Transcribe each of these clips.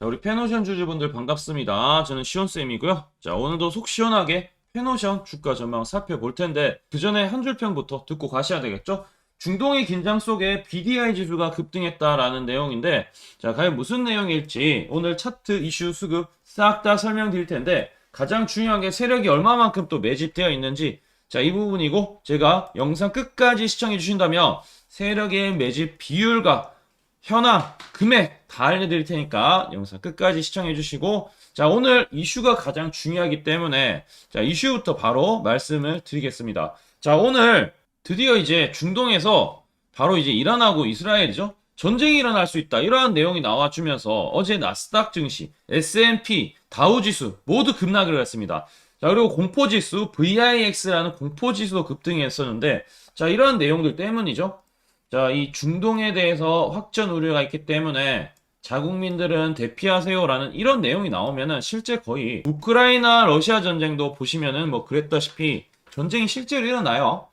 자, 우리 페노션 주주분들 반갑습니다. 저는 시온쌤이고요. 자, 오늘도 속 시원하게 페노션 주가 전망 살펴볼 텐데, 그 전에 한 줄 평부터 듣고 가셔야 되겠죠? 중동의 긴장 속에 BDI 지수가 급등했다라는 내용인데, 자, 과연 무슨 내용일지 오늘 차트 이슈 수급 싹 다 설명드릴 텐데, 가장 중요한 게 세력이 얼마만큼 또 매집되어 있는지, 자, 이 부분이고, 제가 영상 끝까지 시청해 주신다면, 세력의 매집 비율과 현황, 금액 다 알려드릴 테니까 영상 끝까지 시청해 주시고 자 오늘 이슈가 가장 중요하기 때문에 자 이슈부터 바로 말씀을 드리겠습니다. 자 오늘 드디어 이제 중동에서 바로 이제 이란하고 이스라엘이죠. 전쟁이 일어날 수 있다. 이러한 내용이 나와주면서 어제 나스닥 증시, S&P, 다우지수 모두 급락을 했습니다. 자, 그리고 공포지수, VIX라는 공포지수도 급등했었는데, 자, 이런 내용들 때문이죠. 자, 이 중동에 대해서 확전 우려가 있기 때문에 자국민들은 대피하세요라는 이런 내용이 나오면은 실제 거의 우크라이나 러시아 전쟁도 보시면은 뭐 그랬다시피 전쟁이 실제로 일어나요.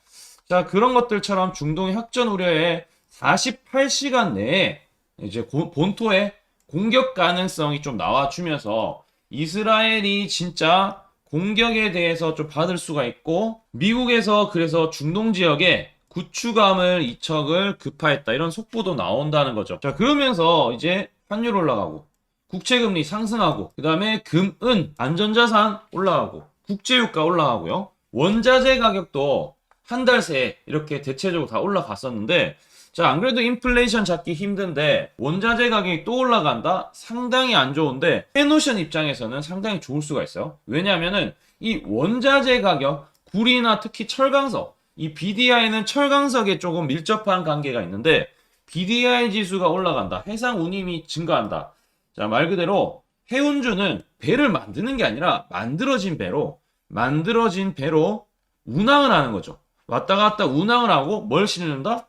자, 그런 것들처럼 중동의 확전 우려에 48시간 내에 이제 고- 본토에 공격 가능성이 좀 나와주면서 이스라엘이 진짜 공격에 대해서 좀 받을 수가 있고 미국에서 그래서 중동 지역에 구축함을 이척을 급파했다 이런 속보도 나온다는 거죠. 자 그러면서 이제 환율 올라가고 국채금리 상승하고 그 다음에 금, 은, 안전자산 올라가고 국제유가 올라가고요. 원자재 가격도 한 달 새에 이렇게 대체적으로 다 올라갔었는데 자, 안 그래도 인플레이션 잡기 힘든데 원자재 가격이 또 올라간다? 상당히 안 좋은데 페노션 입장에서는 상당히 좋을 수가 있어요. 왜냐하면은 이 원자재 가격, 구리나 특히 철강석, 이 BDI는 철강석에 조금 밀접한 관계가 있는데 BDI 지수가 올라간다. 해상 운임이 증가한다. 자, 말 그대로 해운주는 배를 만드는 게 아니라 만들어진 배로 만들어진 배로 운항을 하는 거죠. 왔다 갔다 운항을 하고 뭘 실는다?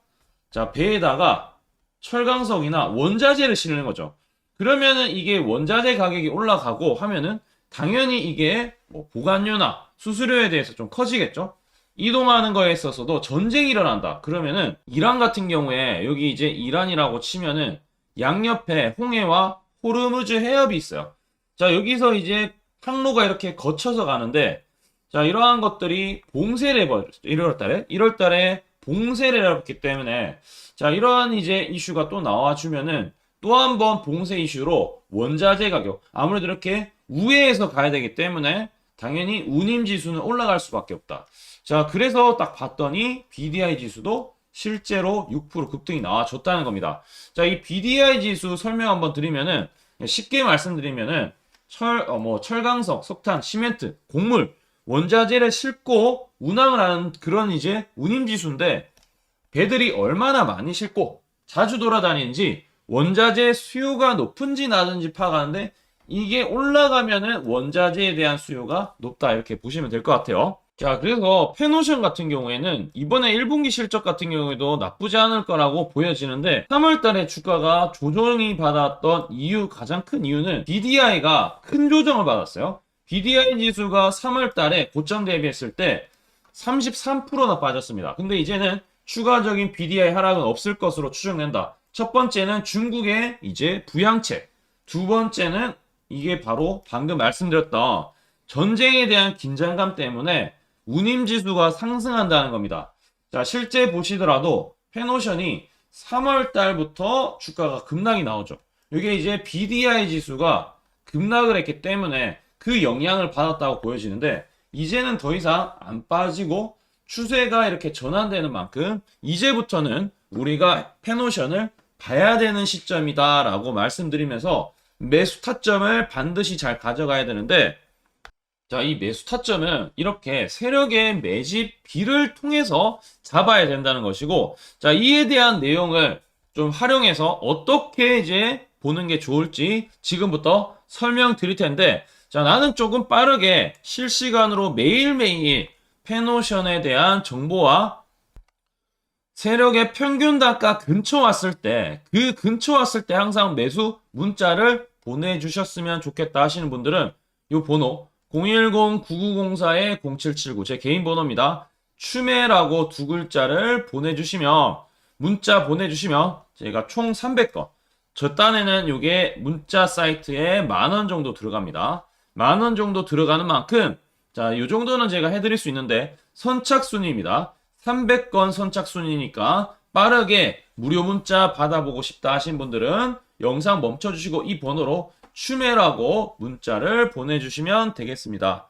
자, 배에다가 철강석이나 원자재를 실는 거죠. 그러면은 이게 원자재 가격이 올라가고 하면은 당연히 이게 뭐 보관료나 수수료에 대해서 좀 커지겠죠. 이동하는 거에 있어서도 전쟁이 일어난다. 그러면은 이란 같은 경우에 여기 이제 이란이라고 치면은 양옆에 홍해와 호르무즈 해협이 있어요. 자, 여기서 이제 항로가 이렇게 거쳐서 가는데 자, 이러한 것들이 봉쇄를 해버렸어요. 1월 달에. 1월 달에 봉쇄를 해버렸기 때문에 자, 이러한 이제 이슈가 또 나와 주면은 또 한 번 봉쇄 이슈로 원자재 가격 아무래도 이렇게 우회해서 가야 되기 때문에 당연히 운임 지수는 올라갈 수밖에 없다. 자, 그래서 딱 봤더니 BDI 지수도 실제로 6% 급등이 나와줬다는 겁니다. 자, 이 BDI 지수 설명 한번 드리면은 쉽게 말씀드리면은 철, 어, 뭐 철강석, 석탄, 시멘트, 곡물, 원자재를 싣고 운항을 하는 그런 이제 운임 지수인데 배들이 얼마나 많이 싣고 자주 돌아다니는지 원자재 수요가 높은지 낮은지 파악하는데 이게 올라가면은 원자재에 대한 수요가 높다 이렇게 보시면 될 것 같아요. 자, 그래서 페노션 같은 경우에는 이번에 1분기 실적 같은 경우에도 나쁘지 않을 거라고 보여지는데 3월 달에 주가가 조정이 받았던 이유 가장 큰 이유는 BDI가 큰 조정을 받았어요. BDI 지수가 3월 달에 고점 대비했을 때 33%나 빠졌습니다. 근데 이제는 추가적인 BDI 하락은 없을 것으로 추정된다. 첫 번째는 중국의 이제 부양책. 두 번째는 이게 바로 방금 말씀드렸던 전쟁에 대한 긴장감 때문에 운임 지수가 상승한다는 겁니다. 자, 실제 보시더라도 페노션이 3월 달부터 주가가 급락이 나오죠. 이게 이제 BDI 지수가 급락을 했기 때문에 그 영향을 받았다고 보여지는데 이제는 더 이상 안 빠지고 추세가 이렇게 전환되는 만큼 이제부터는 우리가 페노션을 봐야 되는 시점이다라고 말씀드리면서 매수 타점을 반드시 잘 가져가야 되는데 자, 이 매수 타점은 이렇게 세력의 매집 비를 통해서 잡아야 된다는 것이고 자, 이에 대한 내용을 좀 활용해서 어떻게 이제 보는 게 좋을지 지금부터 설명드릴 텐데 자, 나는 조금 빠르게 실시간으로 매일매일 페노션에 대한 정보와 세력의 평균 단가 근처 왔을 때, 그 근처 왔을 때 항상 매수 문자를 보내주셨으면 좋겠다 하시는 분들은 이 번호 010-9904-0779 제 개인 번호입니다. 추매라고 두 글자를 보내주시면 문자 보내주시면 저희가 총 300건 저 딴에는 요게 문자 사이트에 만 원 정도 들어갑니다. 만 원 정도 들어가는 만큼 자, 요 정도는 제가 해드릴 수 있는데 선착순위입니다. 300건 선착순위니까 빠르게 무료 문자 받아보고 싶다 하신 분들은 영상 멈춰주시고 이 번호로 추매라고 문자를 보내주시면 되겠습니다.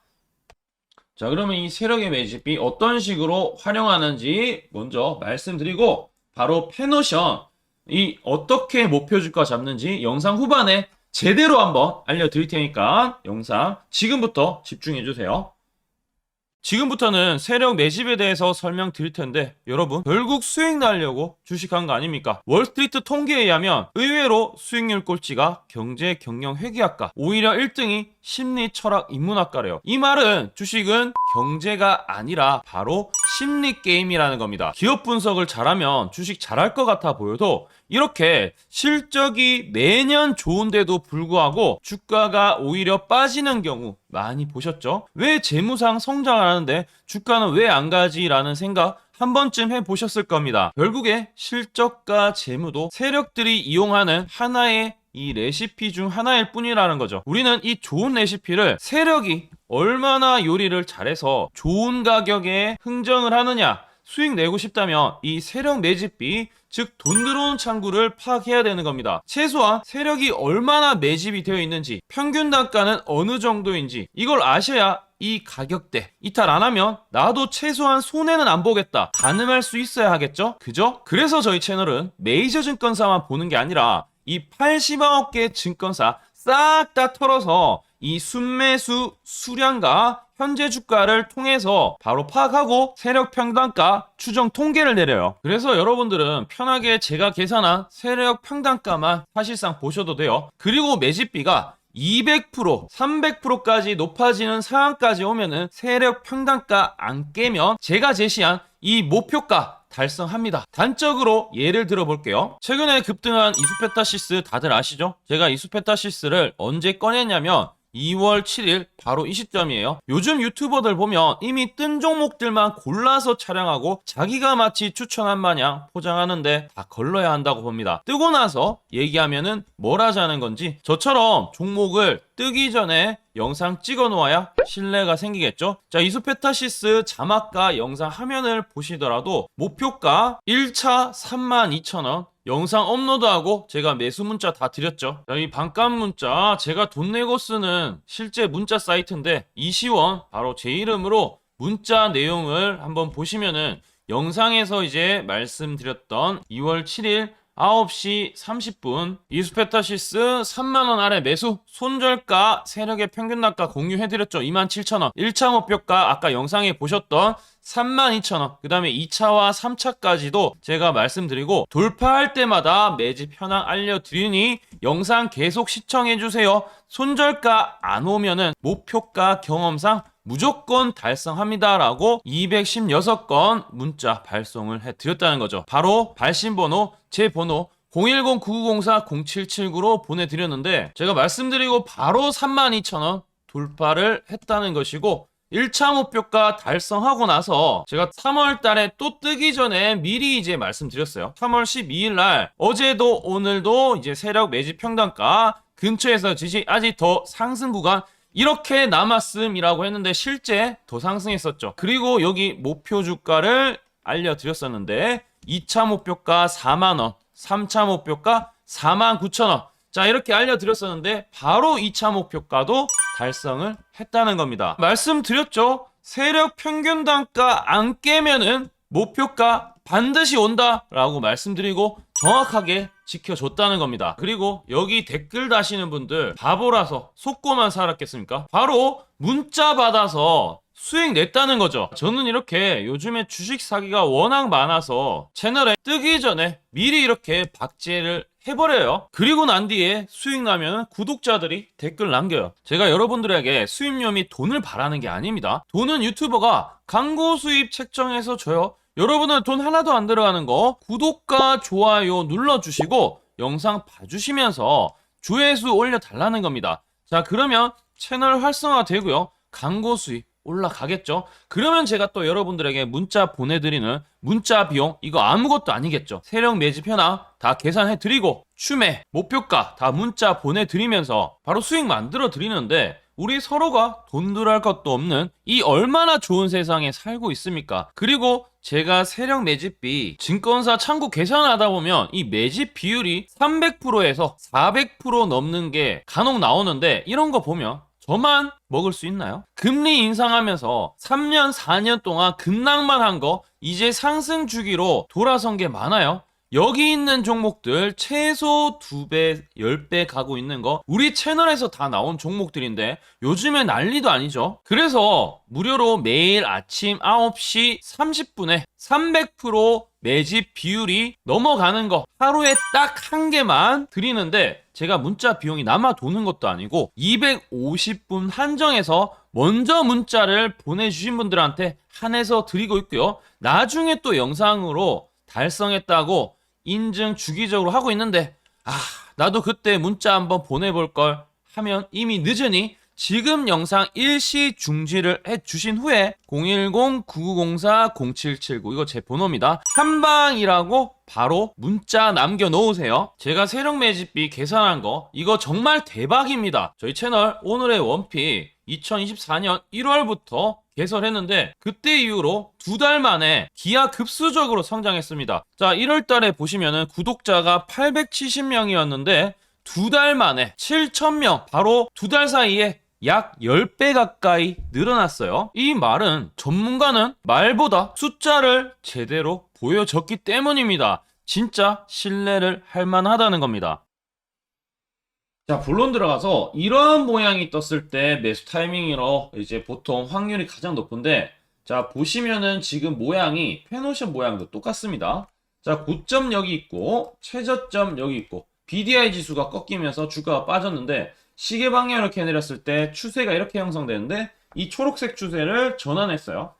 자, 그러면 이 세력의 매집비 어떤 식으로 활용하는지 먼저 말씀드리고 바로 페노션 이 어떻게 목표 주가 잡는지 영상 후반에 제대로 한번 알려드릴 테니까 영상 지금부터 집중해 주세요. 지금부터는 세력 매집에 대해서 설명드릴 텐데 여러분 결국 수익 날려고 주식한 거 아닙니까? 월스트리트 통계에 의하면 의외로 수익률 꼴찌가 경제 경영 회계학과 오히려 1등이 심리 철학 인문학과래요. 이 말은 주식은 경제가 아니라 바로 심리 게임이라는 겁니다. 기업 분석을 잘하면 주식 잘할 것 같아 보여도 이렇게 실적이 매년 좋은데도 불구하고 주가가 오히려 빠지는 경우 많이 보셨죠? 왜 재무상 성장하는데 주가는 왜 안 가지라는 생각 한 번쯤 해보셨을 겁니다. 결국에 실적과 재무도 세력들이 이용하는 하나의 이 레시피 중 하나일 뿐이라는 거죠. 우리는 이 좋은 레시피를 세력이 얼마나 요리를 잘해서 좋은 가격에 흥정을 하느냐 수익 내고 싶다면 이 세력 매집비 즉 돈 들어오는 창구를 파악해야 되는 겁니다. 최소한 세력이 얼마나 매집이 되어 있는지 평균 단가는 어느 정도인지 이걸 아셔야 이 가격대 이탈 안 하면 나도 최소한 손해는 안 보겠다 가늠할 수 있어야 하겠죠 그죠? 그래서 저희 채널은 메이저 증권사만 보는 게 아니라 이 80억 개 증권사 싹 다 털어서 이 순매수 수량과 현재 주가를 통해서 바로 파악하고 세력 평단가 추정 통계를 내려요. 그래서 여러분들은 편하게 제가 계산한 세력 평단가만 사실상 보셔도 돼요. 그리고 매집비가 200%, 300%까지 높아지는 상황까지 오면은 세력 평단가 안 깨면 제가 제시한 이 목표가 달성합니다. 단적으로 예를 들어 볼게요. 최근에 급등한 이수페타시스 다들 아시죠? 제가 이수페타시스를 언제 꺼냈냐면 2월 7일 바로 이 시점이에요. 요즘 유튜버들 보면 이미 뜬 종목들만 골라서 촬영하고 자기가 마치 추천한 마냥 포장하는데 다 걸러야 한다고 봅니다. 뜨고 나서 얘기하면은 뭘 하자는 건지 저처럼 종목을 뜨기 전에 영상 찍어 놓아야 신뢰가 생기겠죠? 자, 이수페타시스 자막과 영상 화면을 보시더라도 목표가 1차 32,000원, 영상 업로드하고 제가 매수 문자 다 드렸죠. 자, 이 반값 문자 제가 돈 내고 쓰는 실제 문자 사이트인데 이시원 바로 제 이름으로 문자 내용을 한번 보시면은 영상에서 이제 말씀드렸던 2월 7일 9시 30분. 이수페타시스 3만원 아래 매수. 손절가 세력의 평균 낙가 공유해드렸죠. 27,000원. 1차 목표가 아까 영상에 보셨던 32,000원. 그 다음에 2차와 3차까지도 제가 말씀드리고 돌파할 때마다 매집 현황 알려드리니 영상 계속 시청해주세요. 손절가 안 오면은 목표가 경험상 무조건 달성합니다라고 216건 문자 발송을 해드렸다는 거죠. 바로 발신번호 제 번호 010-9904-0779로 보내드렸는데 제가 말씀드리고 바로 32,000원 돌파를 했다는 것이고 1차 목표가 달성하고 나서 제가 3월 달에 또 뜨기 전에 미리 이제 말씀드렸어요. 3월 12일 날 어제도 오늘도 이제 세력 매집 평단가 근처에서 지지 아직 더 상승 구간 이렇게 남았음이라고 했는데 실제 더 상승했었죠. 그리고 여기 목표 주가를 알려드렸었는데 2차 목표가 4만원, 3차 목표가 4만 9천원. 자, 이렇게 알려드렸었는데 바로 2차 목표가도 달성을 했다는 겁니다. 말씀드렸죠? 세력 평균 단가 안 깨면은 목표가 반드시 온다라고 말씀드리고 정확하게 지켜줬다는 겁니다. 그리고 여기 댓글 다시는 분들 바보라서 속고만 살았겠습니까? 바로 문자 받아서 수익 냈다는 거죠. 저는 이렇게 요즘에 주식 사기가 워낙 많아서 채널에 뜨기 전에 미리 이렇게 박제를 해버려요. 그리고 난 뒤에 수익 나면 구독자들이 댓글 남겨요. 제가 여러분들에게 수입료 및 돈을 바라는 게 아닙니다. 돈은 유튜버가 광고 수입 책정해서 줘요. 여러분은 돈 하나도 안 들어가는 거 구독과 좋아요 눌러주시고 영상 봐주시면서 조회수 올려달라는 겁니다. 자 그러면 채널 활성화 되고요. 광고 수입 올라가겠죠. 그러면 제가 또 여러분들에게 문자 보내드리는 문자 비용 이거 아무것도 아니겠죠. 세력 매집 현황 다 계산해드리고 추매 목표가 다 문자 보내드리면서 바로 수익 만들어 드리는데 우리 서로가 돈 들할 것도 없는 이 얼마나 좋은 세상에 살고 있습니까? 그리고 제가 세력 매집비 증권사 창구 계산하다 보면 이 매집 비율이 300%에서 400% 넘는 게 간혹 나오는데 이런 거 보면 저만 먹을 수 있나요? 금리 인상하면서 3년, 4년 동안 급락만 한 거 이제 상승 주기로 돌아선 게 많아요. 여기 있는 종목들 최소 2배, 10배 가고 있는 거 우리 채널에서 다 나온 종목들인데 요즘에 난리도 아니죠. 그래서 무료로 매일 아침 9시 30분에 300% 매집 비율이 넘어가는 거 하루에 딱 한 개만 드리는데 제가 문자 비용이 남아 도는 것도 아니고 250분 한정해서 먼저 문자를 보내주신 분들한테 한해서 드리고 있고요. 나중에 또 영상으로 달성했다고 인증 주기적으로 하고 있는데 아 나도 그때 문자 한번 보내볼 걸 하면 이미 늦으니 지금 영상 일시 중지를 해주신 후에 010-9904-0779 이거 제 번호입니다. 한방이라고 바로 문자 남겨 놓으세요. 제가 세력 매집비 계산한 거 이거 정말 대박입니다. 저희 채널 오늘의 원피 2024년 1월부터 개설했는데 그때 이후로 두 달 만에 기하 급수적으로 성장했습니다. 자, 1월 달에 보시면은 구독자가 870명이었는데 두 달 만에 7,000명 바로 두 달 사이에 약 10배 가까이 늘어났어요. 이 말은 전문가는 말보다 숫자를 제대로 보여줬기 때문입니다. 진짜 신뢰를 할 만하다는 겁니다. 자, 본론 들어가서 이러한 모양이 떴을 때 매수 타이밍으로 이제 보통 확률이 가장 높은데 자, 보시면은 지금 모양이 페노션 모양도 똑같습니다. 자, 고점 여기 있고 최저점 여기 있고 BDI 지수가 꺾이면서 주가가 빠졌는데 시계 방향을 이렇게 내렸을 때 추세가 이렇게 형성되는데 이 초록색 추세를 전환했어요.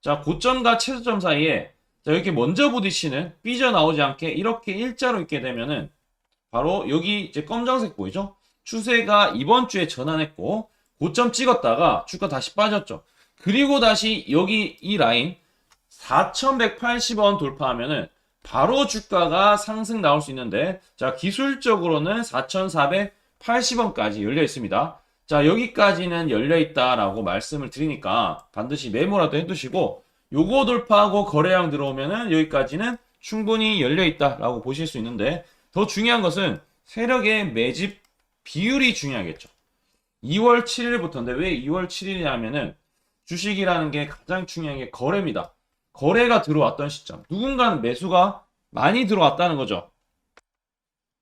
자, 고점과 최저점 사이에 자, 이렇게 먼저 부딪히는 삐져 나오지 않게 이렇게 일자로 있게 되면은 바로 여기 이제 검정색 보이죠? 추세가 이번 주에 전환했고 고점 찍었다가 주가 다시 빠졌죠. 그리고 다시 여기 이 라인 4,180원 돌파하면은 바로 주가가 상승 나올 수 있는데 자 기술적으로는 4,480원까지 열려 있습니다. 자 여기까지는 열려 있다라고 말씀을 드리니까 반드시 메모라도 해두시고 요거 돌파하고 거래량 들어오면은 여기까지는 충분히 열려 있다라고 보실 수 있는데 더 중요한 것은 세력의 매집 비율이 중요하겠죠. 2월 7일부터인데 왜 2월 7일이냐면은 주식이라는 게 가장 중요한 게 거래입니다. 거래가 들어왔던 시점. 누군가는 매수가 많이 들어왔다는 거죠.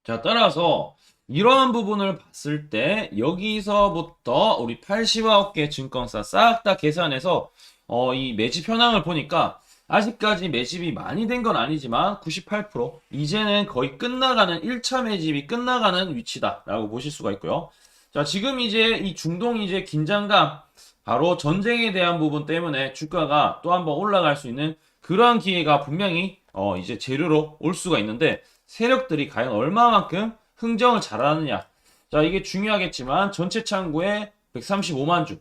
자, 따라서 이러한 부분을 봤을 때 여기서부터 우리 89개 증권사 싹 다 계산해서 어, 이 매집 현황을 보니까 아직까지 매집이 많이 된 건 아니지만 98% 이제는 거의 끝나가는 1차 매집이 끝나가는 위치다라고 보실 수가 있고요. 자, 지금 이제 이 중동 이제 긴장감 바로 전쟁에 대한 부분 때문에 주가가 또 한번 올라갈 수 있는 그러한 기회가 분명히 어, 이제 재료로 올 수가 있는데 세력들이 과연 얼마만큼 흥정을 잘하느냐. 자, 이게 중요하겠지만 전체 창구에 135만 주,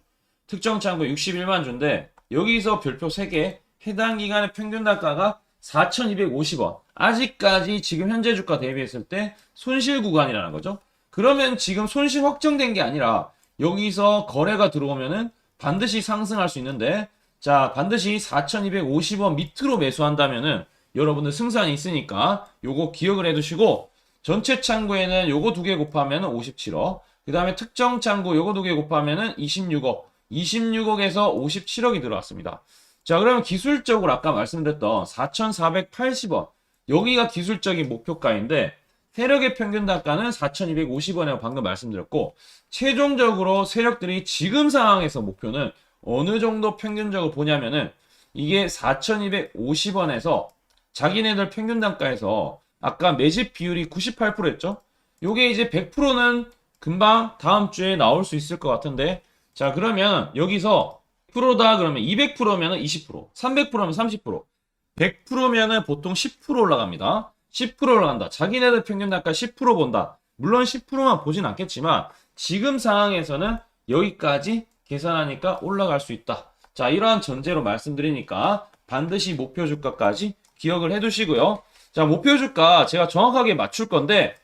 특정 창구에 61만 주인데 여기서 별표 3개 해당 기간의 평균 단가가 4,250원. 아직까지 지금 현재 주가 대비했을 때 손실 구간이라는 거죠. 그러면 지금 손실 확정된 게 아니라 여기서 거래가 들어오면은 반드시 상승할 수 있는데 자 반드시 4,250원 밑으로 매수한다면은 여러분들 승산이 있으니까 요거 기억을 해 두시고 전체 창구에는 요거 두 개 곱하면은 57억 그 다음에 특정 창구 요거 두 개 곱하면은 26억 26억에서 57억이 들어왔습니다. 자, 그러면 기술적으로 아까 말씀드렸던 4,480원. 여기가 기술적인 목표가인데, 세력의 평균 단가는 4,250원이라고 방금 말씀드렸고, 최종적으로 세력들이 지금 상황에서 목표는 어느 정도 평균적으로 보냐면은, 이게 4,250원에서 자기네들 평균 단가에서 아까 매집 비율이 98%였죠? 요게 이제 100%는 금방 다음 주에 나올 수 있을 것 같은데, 자, 그러면 여기서 100%다 그러면 200%면은 20%, 300%면 30%, 100%면은 보통 10% 올라갑니다. 10% 올라간다. 자기네들 평균 단가 10% 본다. 물론 10%만 보진 않겠지만 지금 상황에서는 여기까지 계산하니까 올라갈 수 있다. 자, 이러한 전제로 말씀드리니까 반드시 목표 주가까지 기억을 해 두시고요. 자, 목표 주가 제가 정확하게 맞출 건데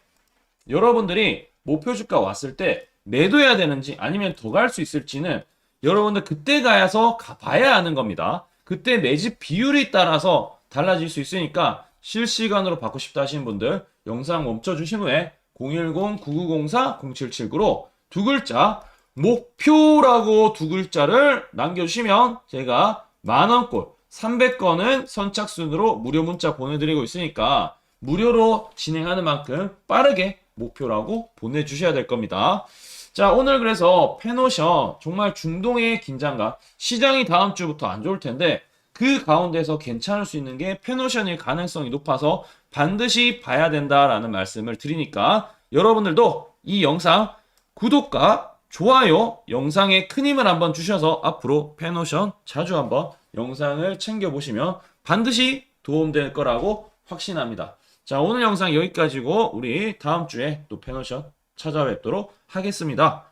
여러분들이 목표 주가 왔을 때 매도해야 되는지 아니면 더 갈 수 있을지는 여러분들 그때 가야서 가- 봐야 하는 겁니다. 그때 매집 비율에 따라서 달라질 수 있으니까 실시간으로 받고 싶다 하시는 분들 영상 멈춰 주신 후에 010-9904-0779로 두 글자 목표라고 두 글자를 남겨주시면 제가 만원꼴 300건은 선착순으로 무료 문자 보내드리고 있으니까 무료로 진행하는 만큼 빠르게 목표라고 보내주셔야 될 겁니다. 자, 오늘 그래서 페노션 정말 중동의 긴장감, 시장이 다음 주부터 안 좋을 텐데 그 가운데서 괜찮을 수 있는 게 페노션일 가능성이 높아서 반드시 봐야 된다라는 말씀을 드리니까 여러분들도 이 영상 구독과 좋아요, 영상에 큰 힘을 한번 주셔서 앞으로 페노션 자주 한번 영상을 챙겨보시면 반드시 도움될 거라고 확신합니다. 자, 오늘 영상 여기까지고 우리 다음 주에 또 페노션 찾아뵙도록 하겠습니다.